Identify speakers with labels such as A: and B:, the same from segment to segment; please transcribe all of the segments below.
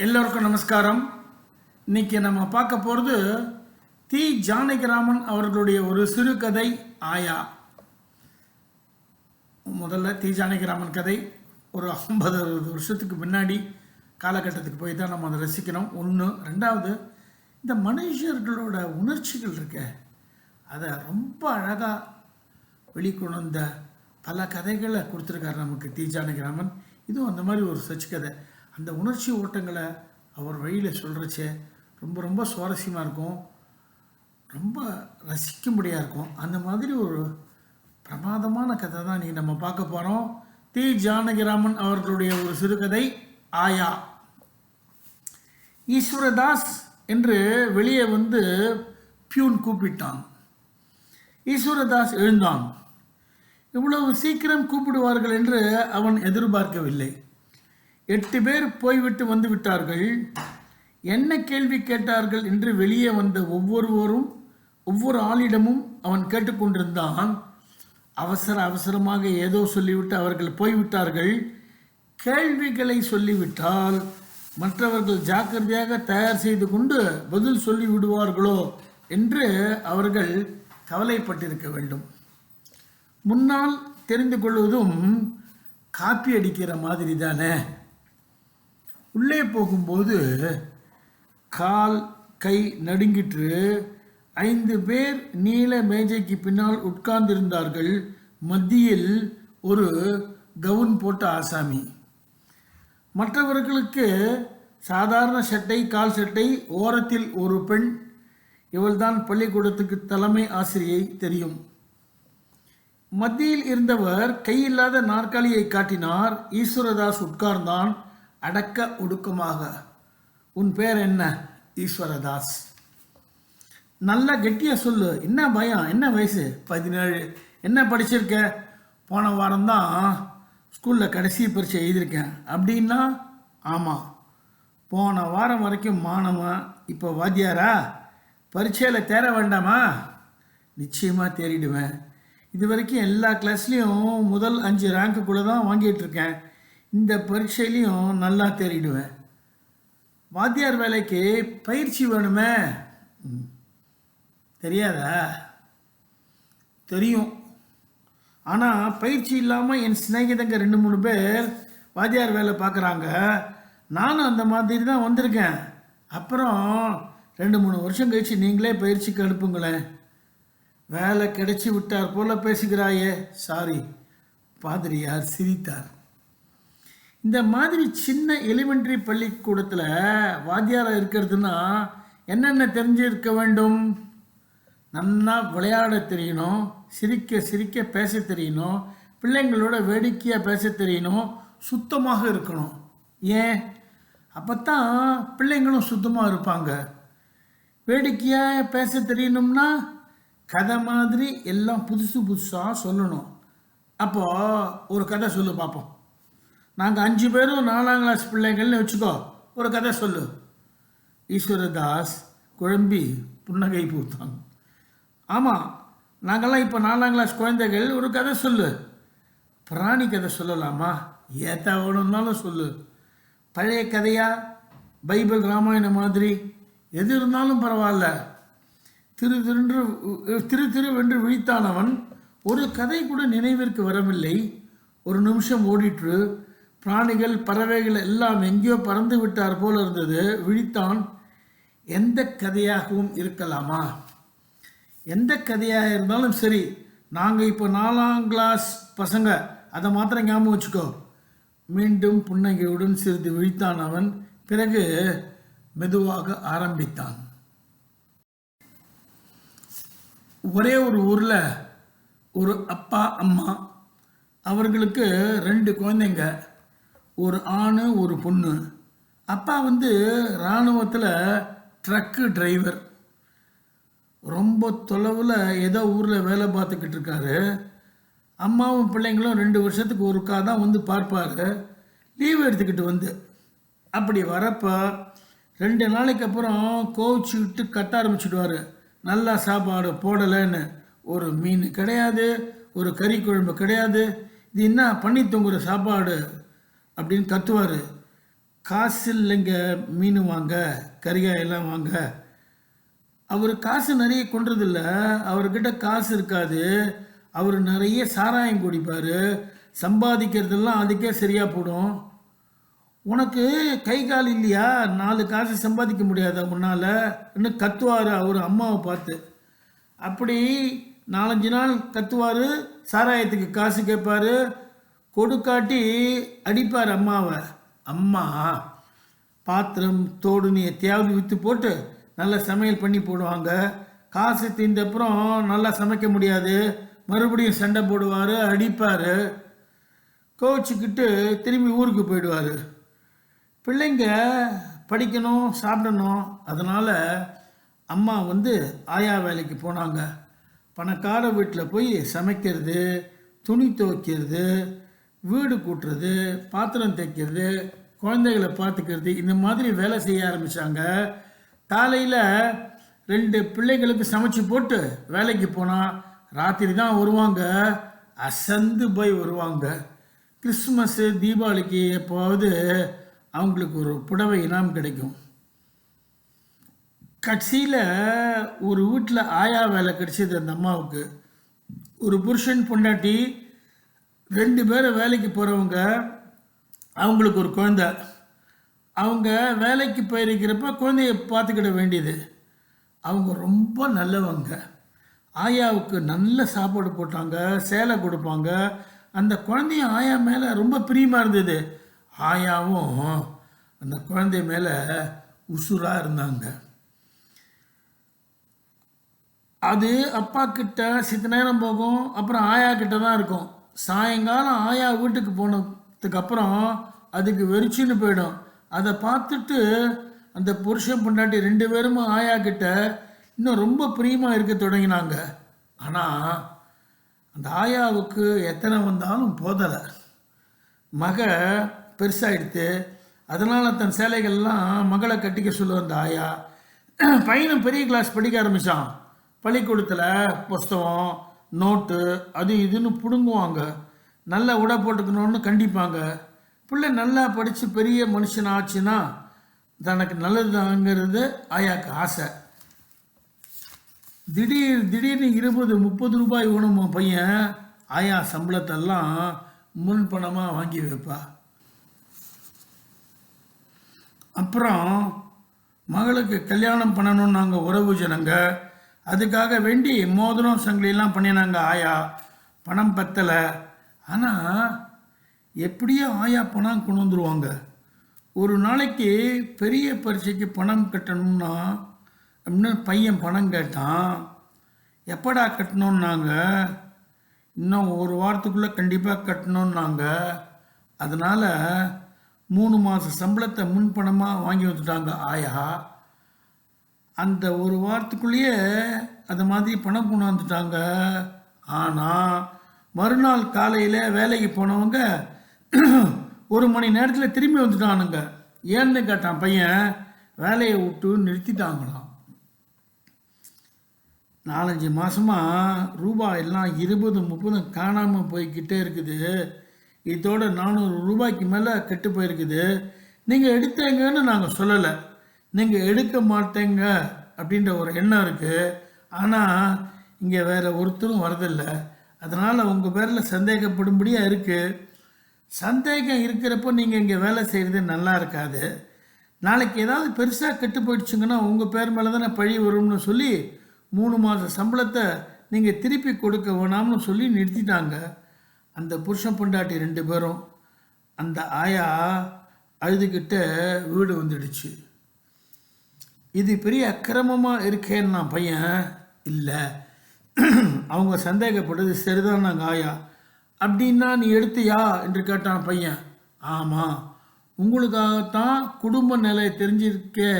A: எல்லோருக்கும் நமஸ்காரம். இன்னைக்கு நம்ம பார்க்க போகிறது தி. ஜானகிராமன் அவர்களுடைய ஒரு சிறுகதை ஆயா. முதல்ல தி. ஜானகிராமன் கதை ஒரு ஐம்பது அறுபது வருஷத்துக்கு முன்னாடி காலகட்டத்துக்கு போய் தான் நம்ம அதை ரசிக்கணும். ஒன்று ரெண்டாவது இந்த மனுஷர்களோட உணர்ச்சிகள் இருக்க அதை ரொம்ப அழகாக வெளிக்கொணர்ந்த பல கதைகளை கொடுத்துருக்காரு நமக்கு தி. ஜானகிராமன். இதுவும் அந்த மாதிரி ஒரு சச்சு கதை. அந்த உணர்ச்சி ஓட்டங்களை அவர் வழியில் சொல்கிறச்சே ரொம்ப ரொம்ப சுவாரஸ்யமாக இருக்கும். ரொம்ப ரசிக்கும்படியாக இருக்கும். அந்த மாதிரி ஒரு பிரமாதமான கதை தான் இன்றைக்கி நம்ம பார்க்க போகிறோம் தி ஜானகிராமன் அவர்களுடைய ஒரு சிறுகதை ஆயா. ஈஸ்வரதாஸ் என்று வெளியே வந்து பியூன் கூப்பிட்டான். ஈஸ்வரதாஸ் எழுந்தான். இவ்வளவு சீக்கிரம் கூப்பிடுவார்கள் என்று அவன் எதிர்பார்க்கவில்லை. எட்டு பேர் போய்விட்டு வந்து விட்டார்கள். என்ன கேள்வி கேட்டார்கள் என்று வெளியே வந்த ஒவ்வொருவரும் ஒவ்வொரு ஆளிடமும் அவன் கேட்டுக்கொண்டிருந்தான் அவசர அவசரமாக ஏதோ சொல்லிவிட்டு அவர்கள் போய்விட்டார்கள். கேள்விகளை சொல்லிவிட்டால் மற்றவர்கள் ஜாக்கிரதையாக தயார் செய்து கொண்டு பதில் சொல்லி விடுவார்களோ என்று அவர்கள் கவலைப்பட்டிருக்க வேண்டும். முன்னால் தெரிந்து கொள்வதும் காப்பி அடிக்கிற மாதிரி தானே? உள்ளே போகும்போது கால் கை நடுங்கிற்று. ஐந்து பேர் நீல மேஜைக்கு பின்னால் உட்கார்ந்திருந்தார்கள். மத்தியில் ஒரு கவுன் போட்ட ஆசாமி. மற்றவர்களுக்கு சாதாரண சட்டை கால் சட்டை ஓரத்தில் ஒரு பெண். இவள்தான் பள்ளிக்கூடத்துக்கு தலைமை ஆசிரியை தெரியும். மத்தியில் இருந்தவர் கையில்லாத நாற்காலியை காட்டினார். ஈஸ்வரதாஸ் உட்கார்ந்தான். அடக்க ஒடுக்கமாக. உன் பேர் என்ன? ஈஸ்வரதாஸ். நல்லா கெட்டியாக சொல்லு. என்ன பயம்? என்ன வயசு? பதினேழு. என்ன படிச்சிருக்க? போன வாரம் தான் ஸ்கூலில் கடைசி பரீட்சை எழுதியிருக்கேன். அப்படின்னா? ஆமாம் போன வாரம் வரைக்கும் மாணவன். இப்போ வாத்தியாரா? பரீட்சையில் தேர வேண்டாமா? நிச்சயமாக தேறிடுவேன். இது வரைக்கும் எல்லா கிளாஸ்லேயும் முதல் அஞ்சு ரேங்க்குள்ளே தான் வாங்கிட்டு இருக்கேன். இந்த பரீட்சையிலையும் நல்லா தேறிடுவேன். வாத்தியார் வேலைக்கு பயிற்சி வேணுமே? தெரியாதா? தெரியும். ஆனால் பயிற்சி இல்லாமல் என் சிநேகிதங்க ரெண்டு மூணு பேர் வாத்தியார் வேலை பார்க்குறாங்க. நானும் அந்த மாதிரி தான் வந்திருக்கேன். அப்புறம் ரெண்டு மூணு வருஷம் கழிச்சு நீங்களே பயிற்சிக்கு அனுப்புங்களேன். வேலை கிடைச்சி விட்டார் போல பேசுகிறாயே சாரி பாதிரியார் சிரித்தார். இந்த மாதிரி சின்ன எலிமெண்ட்ரி பள்ளிக்கூடத்தில் வாத்தியாராக இருக்கிறதுனா என்னென்ன தெரிஞ்சிருக்க வேண்டும்? நல்லா விளையாட தெரியணும் சிரிக்க சிரிக்க பேச தெரியணும் பிள்ளைங்களோட வேடிக்கையாக பேச தெரியணும் சுத்தமாக இருக்கணும். ஏன்? அப்போ தான் பிள்ளைங்களும் சுத்தமாக இருப்பாங்க. வேடிக்கையாக பேச தெரியணும்னா கதை மாதிரி எல்லாம் புதுசு புதுசாக சொல்லணும். அப்போது ஒரு கதை சொல்லு பார்ப்போம் நாங்கள் அஞ்சு பேரும் நாலாம் கிளாஸ் பிள்ளைங்கள்னு வச்சுக்கோ. ஒரு கதை சொல்லு. ஈஸ்வரதாஸ் குழம்பி புன்னகை பூத்தான். ஆமாம் நாங்கள்லாம் இப்போ நாலாம் கிளாஸ் குழந்தைகள் ஒரு கதை சொல்லு. பிராணி கதை சொல்லலாமா? ஏத்தா வேணும்னாலும் சொல்லு. பழைய கதையா? பைபிள் ராமாயணம் மாதிரி. எது இருந்தாலும் பரவாயில்ல. திரு திருன்று திரு திரு வென்று விழித்தானவன். ஒரு கதை கூட நினைவிற்கு வரவில்லை. ஒரு நிமிஷம் ஓடிற்று. பிராணிகள் பறவைகள் எல்லாம் எங்கேயோ பறந்து விட்டார் போல இருந்தது. விழித்தான் எந்த கதையாகவும் இருக்கலாமா? எந்த கதையாக இருந்தாலும் சரி நாங்கள் இப்போ நாலாம் கிளாஸ் பசங்க அதை மாத்திரம் ஞாபகம் வச்சுக்கோ. மீண்டும் புன்னகையுடன் சிறிது விழித்தான் அவன். பிறகு மெதுவாக ஆரம்பித்தான். ஒரே ஒரு ஊரில் ஒரு அப்பா அம்மா அவர்களுக்கு ரெண்டு குழந்தைங்க. ஒரு ஆண் ஒரு பொண்ணு. அப்பா வந்து இராணுவத்தில் ட்ரக்கு டிரைவர் ரொம்ப தொலைவில் ஏதோ ஊரில் வேலை பார்த்துக்கிட்டு இருக்காரு. அம்மாவும் பிள்ளைங்களும் ரெண்டு வருஷத்துக்கு ஒருக்கா தான் வந்து பார்ப்பார். லீவ் எடுத்துக்கிட்டு வந்து. அப்படி வரப்போ ரெண்டு நாளைக்கு அப்புறம் கோவிச்சு விட்டு கத்த ஆரம்பிச்சுடுவார். நல்லா சாப்பாடு போடலைன்னு. ஒரு மீன் கிடையாது ஒரு கறி குழம்பு கிடையாது. இது என்ன பண்ணி தொங்குற சாப்பாடு? அப்படின்னு கத்துவார் காசு இல்லைங்க மீன் வாங்க கறிகாயெல்லாம் வாங்க. அவர் காசு நிறைய கொண்டதில்ல அவர்கிட்ட காசு இருக்காது. அவர் நிறைய சாராயம் குடிப்பார். சம்பாதிக்கிறதெல்லாம் அதுக்கே சரியாக போடும். உனக்கு கை கால் இல்லையா? நாலு காசு சம்பாதிக்க முடியாதா உன்னால்? இன்னும் கத்துவார் அவர் அம்மாவை பார்த்து. அப்படி நாலஞ்சு நாள் கத்துவார். சாராயத்துக்கு காசு கேட்பாரு. கொடுக்காட்டி அடிப்பார் அம்மாவை. அம்மா பாத்திரம் தோடுன்னு எத்தையாவது விற்று போட்டு நல்லா சமையல் பண்ணி போடுவாங்க. காசு தீர்ந்தப்புறம் நல்லா சமைக்க முடியாது. மறுபடியும் சண்டை போடுவார் அடிப்பார். கோச்சிக்கிட்டு திரும்பி ஊருக்கு போயிடுவார். பிள்ளைங்க படிக்கணும் சாப்பிடணும். அதனால் அம்மா வந்து ஆயா வேலைக்கு போனாங்க. பணக்கார வீட்டில் போய் சமைக்கிறது துணி துவைக்கிறது வீடு கூட்டுறது பாத்திரம் தைக்கிறது குழந்தைகளை பார்த்துக்கிறது இந்த மாதிரி வேலை செய்ய ஆரம்பித்தாங்க காலையில் ரெண்டு பிள்ளைகளுக்கு சமைச்சு போட்டு வேலைக்கு போனால் ராத்திரி தான் வருவாங்க. அசந்து போய் வருவாங்க. கிறிஸ்மஸ்ஸு தீபாவளிக்கு எப்போவாவது அவங்களுக்கு ஒரு புடவை இனாம் கிடைக்கும். கட்சியில் ஒரு வீட்டில் ஆயா வேலை கிடைச்சது அந்த அம்மாவுக்கு. ஒரு புருஷன் பொண்டாட்டி ரெண்டு பேரும் வேலைக்கு போகிறவங்க அவங்களுக்கு ஒரு குழந்த. அவங்க வேலைக்கு போயிருக்கிறப்ப குழந்தைய பார்த்துக்கிட வேண்டியது. அவங்க ரொம்ப நல்லவங்க. ஆயாவுக்கு நல்ல சாப்பாடு போட்டாங்க சேலை கொடுப்பாங்க. அந்த குழந்தைய ஆயா மேலே ரொம்ப பிரியமாக இருந்தது. ஆயாவும் அந்த குழந்தை மேலே உசுராக இருந்தாங்க. அது அப்பா கிட்ட சித்த நேரம் போகும் அப்புறம் ஆயா கிட்ட தான் இருக்கும். சாயங்காலம் ஆயா வீட்டுக்கு போனதுக்கப்புறம் அதுக்கு வெறிச்சுன்னு போயிடும். அதை பார்த்துட்டு அந்த புருஷன் பொண்டாட்டி ரெண்டு பேரும் ஆயா கிட்ட இன்னும் ரொம்ப பிரியமாக இருக்க தொடங்கினாங்க. ஆனால் அந்த ஆயாவுக்கு எத்தனை வந்தாலும் போதலை. மக பெருசாகிடுத்து அதனால் தன் சேலைகள்லாம் மகளை கட்டிக்க சொல்லுவ அந்த ஆயா. பையனும் பெரிய கிளாஸ் படிக்க ஆரம்பித்தான் பள்ளிக்கூடத்தில் புஸ்தகம் நோட்டு அது இதுன்னு பிடுங்குவாங்க. நல்லா உடை போட்டுக்கணும்னு கண்டிப்பாங்க. பிள்ளை நல்லா படித்து பெரிய மனுஷன் ஆச்சுன்னா தனக்கு நல்லதுங்கிறது ஆயாக்கு ஆசை. திடீர் திடீர்னு இருபது முப்பது ரூபாய் வேணும் பையன் ஆயா சம்பளத்தெல்லாம் முன் பணமாக வாங்கி வைப்பா. அப்புறம் மகளுக்கு கல்யாணம் பண்ணணும்னு நாங்கள் உறவு ஜனங்கள் அதுக்காக வேண்டி மோதிரம் சங்கிலாம் பண்ணினாங்க ஆயா. பணம் பத்தலை. ஆனால் எப்படியோ ஆயா பணம் கொண்டு வந்துருவாங்க. ஒரு நாளைக்கு பெரிய பரீட்சைக்கு பணம் கட்டணும்னா அப்படின்னு பையன் பணம் கேட்டான். எப்படா கட்டணுன்னாங்க இன்னும் ஒரு வாரத்துக்குள்ளே கண்டிப்பாக கட்டணுன்னாங்க அதனால் மூணு மாத சம்பளத்தை முன்பணமாக வாங்கி வந்துட்டாங்க ஆயா. அந்த ஒரு வாரத்துக்குள்ளேயே அது மாதிரி பணம் கொண்டு வந்துட்டாங்க ஆனால் மறுநாள் காலையில் வேலைக்கு போனவங்க ஒரு மணி நேரத்தில் திரும்பி வந்துட்டானுங்க. ஏன்னு கேட்டான் பையன் வேலையை விட்டு நிறுத்திட்டாங்களாம். நாலஞ்சு மாதமாக ரூபாய் எல்லாம் இருபது முப்பது காணாமல் போய்கிட்டே இருக்குது. இதோட நானூறு ரூபாய்க்கு மேலே கெட்டு போயிருக்குது. நீங்கள் எடுத்தீங்கன்னு நாங்கள் சொல்லலை. நீங்கள் எடுக்க மாட்டேங்க அப்படின்ற ஒரு எண்ணம் இருக்குது ஆனால் இங்கே வேறு ஒருத்தரும் வரதில்லை. அதனால் உங்கள் பேரில் சந்தேகப்படும்படியாக இருக்குது சந்தேகம் இருக்கிறப்போ நீங்கள் இங்கே வேலை செய்கிறது நல்லா இருக்காது. நாளைக்கு ஏதாவது பெருசாக கெட்டு போயிடுச்சுங்கன்னா உங்கள் பேர் மேலே தானே பழி வரும்னு சொல்லி மூணு மாத சம்பளத்தை நீங்கள் திருப்பி கொடுக்க வேணாம்னு சொல்லி நிறுத்திட்டாங்க. அந்த புருஷன் பொண்டாட்டி ரெண்டு பேரும். அந்த ஆயா அழுதுகிட்ட வீடு வந்துடுச்சு. இது பெரிய அக்கிரமமாக இருக்கேன்னு நான் பையன்? இல்லை. அவங்க சந்தேகப்பட்டது சரிதான் நாங்கள் ஆயா அப்படின்னா நீ எடுத்தியா? என்று கேட்டான் பையன். ஆமாம் உங்களுக்காகத்தான் குடும்ப நிலை தெரிஞ்சிருக்கே.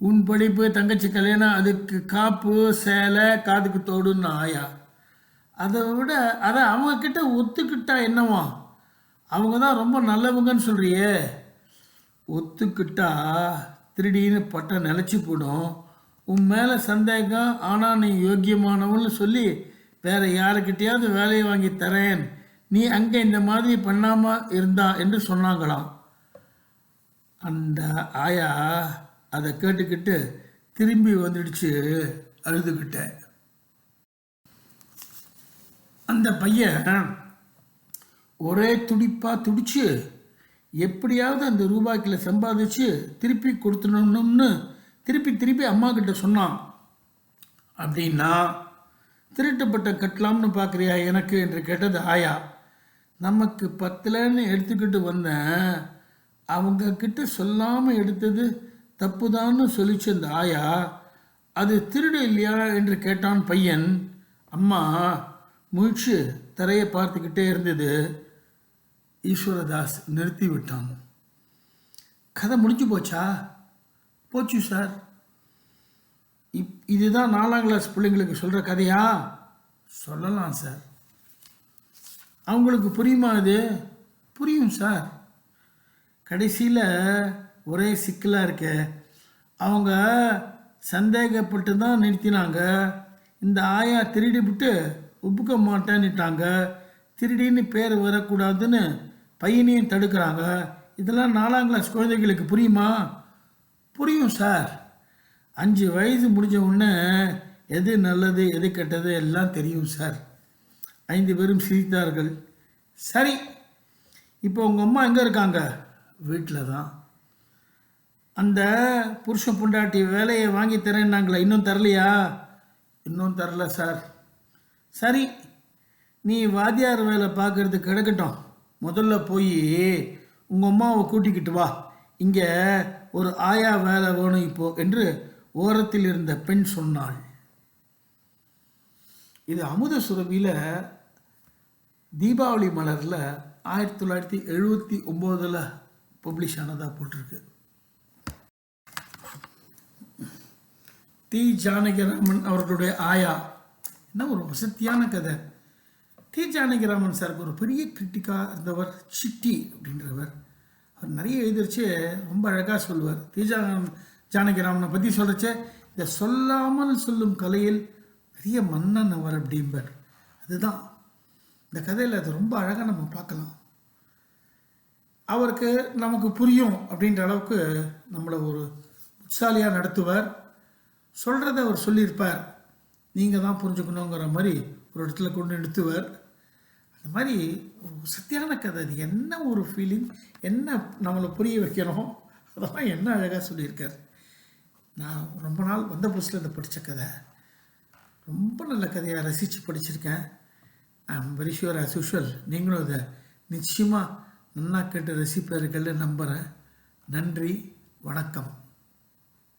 A: உன் படிப்பு தங்கச்சி கல்யாணம் அதுக்கு காப்பு சேலை காதுக்கு தோடுன்னு ஆயா. அதை விட அதை அவங்கக்கிட்ட ஒத்துக்கிட்டா என்னவா? அவங்க தான் ரொம்ப நல்லவங்கன்னு சொல்கிறியே ஒத்துக்கிட்டா திருடின்னு பட்டம் நிலச்சி போடும் உன் மேலே சந்தேகம் ஆனால் நீ யோக்கியமானவன்னு சொல்லி வேற யாருக்கிட்டையாவது வேலையை வாங்கி தரேன். நீ அங்கே இந்த மாதிரி பண்ணாமல் இருந்தா என்று சொன்னாங்களாம். அந்த ஆயா அதை கேட்டுக்கிட்டு திரும்பி வந்துடுச்சு அழுதுகிட்டேன். அந்த பையன் ஒரே துடிப்பாக துடிச்சு எப்படியாவது அந்த ரூபாய்க்கில் சம்பாதிச்சு திருப்பி கொடுத்துடணும்னு திருப்பி திருப்பி அம்மா கிட்ட சொன்னான். அப்படின்னா திருட்டுப்பட்ட கட்டலாம்னு பார்க்குறியா எனக்கு என்று கேட்டது ஆயா. நமக்கு பத்தலன்னு எடுத்துக்கிட்டு வந்தேன் அவங்க கிட்ட சொல்லாமல் எடுத்தது தப்புதான்னு சொல்லிச்சு அந்த ஆயா. அது திருடு இல்லையா என்று கேட்டான் பையன். அம்மா முழிச்சு தரையை பார்த்துக்கிட்டே இருந்தது. ஈஸ்வரதாஸ் நிறுத்திவிட்டான் கதை முடிஞ்சு போச்சா? போச்சு சார். இப் இதுதான் நாலாம் கிளாஸ் பிள்ளைங்களுக்கு சொல்கிற கதையா? சொல்லலாம் சார். அவங்களுக்கு புரியுமா அது? புரியும் சார். கடைசியில் ஒரே சிக்கலாக இருக்க. அவங்க சந்தேகப்பட்டு தான் நிறுத்தினாங்க. இந்த ஆயா திருடி விட்டு ஒப்புக்க மாட்டேன்னுட்டாங்க. திருடின்னு பேர் வரக்கூடாதுன்னு பையனையும் தடுக்கிறாங்க. இதெல்லாம் நாலாம் கிளாஸ் குழந்தைகளுக்கு புரியுமா? புரியும் சார் அஞ்சு வயது முடிஞ்ச உடனே எது நல்லது எது கெட்டது எல்லாம் தெரியும் சார் ஐந்து பேரும் சிரித்தார்கள். சரி இப்போ உங்கள் அம்மா எங்கே இருக்காங்க? வீட்டில் தான். அந்த புருஷன் புண்டாட்டி வேலையை வாங்கி தரேன்னாங்களே இன்னும் தரலையா? இன்னும் தரல சார் சரி நீ வாத்தியார் வேலை பார்க்கறதுக்கு கிடக்கட்டும். முதல்ல போய் உங்கள் அம்மாவை கூட்டிக்கிட்டு வா. இங்கே ஒரு ஆயா வேலை வேணும் இப்போ என்று ஓரத்தில் இருந்த பெண் சொன்னாள். இது அமுத சுரபியில் தீபாவளி மலரில் ஆயிரத்தி தொள்ளாயிரத்தி எழுபத்தி ஒம்போதில் பப்ளிஷ் ஆனதாக போட்டிருக்கு. தி ஜானகிராமன் அவர்களுடைய ஆயா. என்ன ஒரு வசதியான கதை. டி ஜானகிராமன் சாருக்கு ஒரு பெரிய கிரிட்டிக்காக இருந்தவர் சிட்டி அப்படின்றவர். அவர் நிறைய எழுதிருச்சு ரொம்ப அழகாக சொல்லுவார் டி ஜா ஜானகிராமனை பற்றி சொல்கிறச்சே இந்த சொல்லாமல் சொல்லும் கலையில் பெரிய மன்னன் அவர் அப்படிம்பர். அதுதான். இந்த கதையில் அது ரொம்ப அழகாக நம்ம பார்க்கலாம். அவருக்கு நமக்கு புரியும் அப்படின்ற அளவுக்கு நம்மளை ஒரு உற்சாலியாக நடத்துவார். சொல்கிறத அவர் சொல்லியிருப்பார். நீங்கள் தான் புரிஞ்சுக்கணுங்கிற மாதிரி ஒரு இடத்துல கொண்டு நிறுத்துவார் அந்த மாதிரி ஒரு சத்தியான கதை. அது என்ன ஒரு ஃபீலிங் என்ன நம்மளை புரிய வைக்கணும்? அதெல்லாம் என்ன அழகாக சொல்லியிருக்கார். நான் ரொம்ப நாள் வந்த புதுசில் இந்த படித்த கதை. ரொம்ப நல்ல கதையாக ரசித்து படிச்சிருக்கேன். I am very sure as usual நீங்களும் இதை நிச்சயமாக நன்னா கேட்டு ரசிப்பீர்கள்னு நம்புகிறேன் நன்றி வணக்கம்.